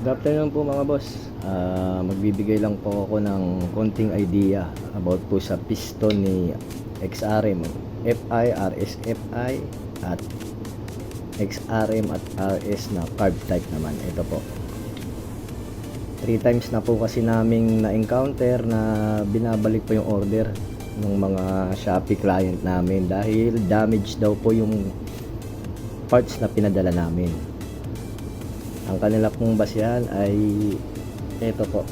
Good afternoon po mga boss. Ah, magbibigay lang po ako ng konting idea about po sa piston ni XRM, FI, RSFI at XRM at RS na carb type naman. Ito po. Three times na po kasi naming na-encounter na binabalik po yung order ng mga Shopee client namin dahil damage daw po yung parts na pinadala namin. Ang kanila pong basyan ay ito po.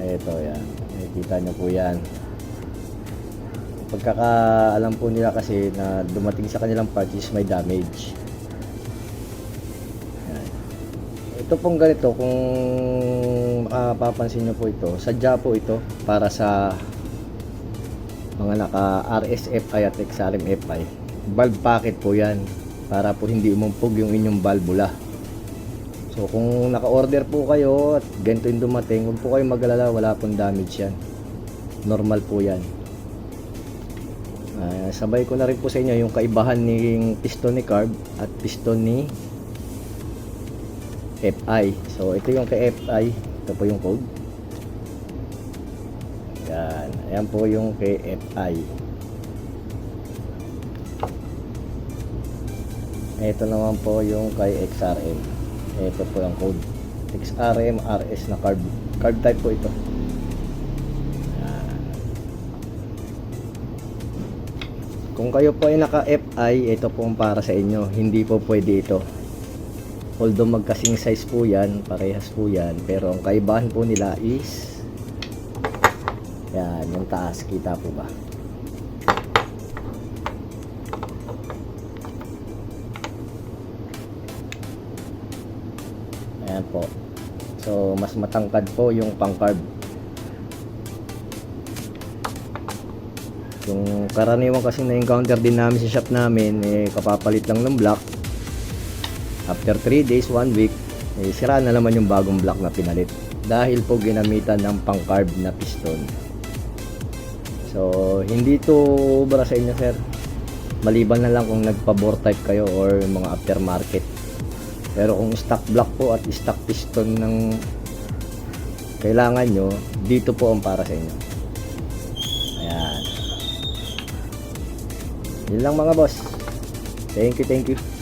Ito yan. Nakikita nyo po yan. Pagkakaalam po nila kasi na dumating sa kanilang parts is may damage. Ito pong ganito, kung makapapansin nyo po ito, sadya po ito para sa mga naka RSFI at XRMFI. Valve packet po yan para po hindi umumpog yung inyong valvula. So kung naka-order po kayo at ganito yung dumating, huwag po kayong mag-alala, wala pong damage yan. Normal po yan. Ah, sabay ko na rin po sa inyo yung kaibahan ng piston ni carb at piston ni FI. So ito yung kay FI, ito po yung code. Yan, ayan po yung kay FI. Ito naman po yung kay XRM. Ito po yung code. XRM RS na carb. Carb type po ito. Kung kayo po ay naka FI, ito po ang para sa inyo. Hindi po pwede ito. Although magkasing size po yan, parehas po yan. Pero ang kaibahan po nila is yan, yung taas. Kita po ba? Ayan po. So, mas matangkad po yung pang-carb. Yung karaniwan kasi na-encounter din namin sa shop namin, eh, kapapalit lang ng block. After 3 days, 1 week, eh, sira na naman yung bagong block na pinalit. Dahil po ginamitan ng pang-carb na piston. So, hindi to para sa inyo, sir. Maliban na lang kung nagpa-bore type kayo or mga aftermarket. Pero kung stock block po at stock piston ng kailangan nyo, dito po ang para sa inyo. Ayan. Yun lang mga boss. Thank you, thank you.